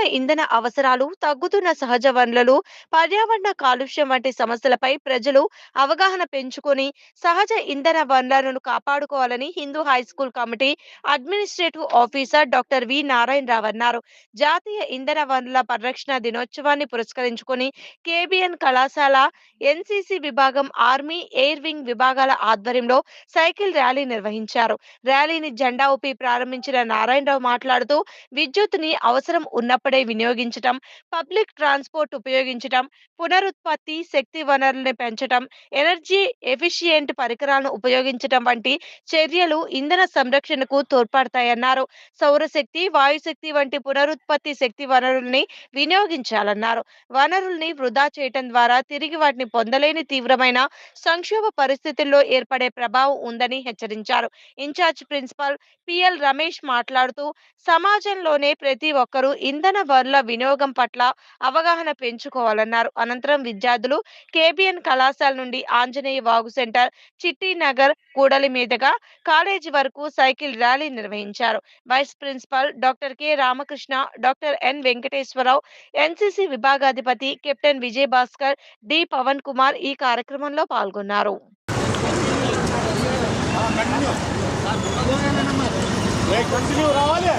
పెరుగుతున్న ఇంధన అవసరాలు తగ్గుతున్న సహజ వనరులు పర్యావరణ కాలుష్యం వంటి సమస్యలపై ప్రజలు అవగాహన పెంచుకొని సహజ ఇంధన వనరులను కాపాడుకోవాలని Hindu high school committee administrative officer doctor V Narayana Rao అన్నారు. జాతీయ ఇంధన వనరుల పరిరక్షణ దినోత్సవాన్ని పురస్కరించుకొని కేబిఎన్ కళాశాల ఎన్సిసి విభాగం ఆర్మీ ఎయిర్ వింగ్ విభాగాల ఆధ్వర్యంలో సైకిల్ ర్యాలీ నిర్వహించారు. ర్యాలీని జెండా ఊపి ప్రారంభించిన నారాయణరావు మాట్లాడుతూ విద్యుత్ని అవసరం ఉన్నప్పుడే వినియోగించటం పబ్లిక్ ట్రాన్స్పోర్ట్ ఉపయోగించటం పునరుత్పత్తి శక్తి వనరుల్ని పెంచటం ఎనర్జీ ఎఫిషియెంట్ పరికరాలను ఉపయోగించటం వంటి చర్యలు ఇంధన సంరక్షణకు తోడ్పడతాయన్నారు. సౌరశక్తి వాయుశక్తి వంటి పునరుత్పత్తి శక్తి వనరుల్ని వినియోగించాలన్నారు. వనరుల్ని వృధా చేయటం ద్వారా తిరిగి వాటిని పొందలేని తీవ్రమైన సంక్షోభ పరిస్థితుల్లో ఏర్పడే ప్రభావం ఉందని హెచ్చరించారు. ఇన్ఛార్జ్ ప్రిన్సిపాల్ పిఎల్ రమేష్ మాట్లాడుతూ సమాజంలోనే ప్రతి ఒక్కరూ ఇంధన వనరుల వినియోగం పట్ల అవగాహన పెంచుకోవాలన్నారు. అనంతరం విద్యార్థులు కేబిఎన్ కళాశాల నుండి ఆంజనేయ వాగు సెంటర్ చిట్టి నగర్ కూడలి మీదుగా కాలేజీ వరకు సైకిల్ ర్యాలీ నిర్వహించారు. Vice principal doctor K. Ramakrishna doctor N. Venkateswara Rao NCC విభాగాధిపతి captain Vijay Bhaskar D. Pavan Kumar ఈ కార్యక్రమంలో పాల్గొన్నారు. కంటిన్యూ రావాలి?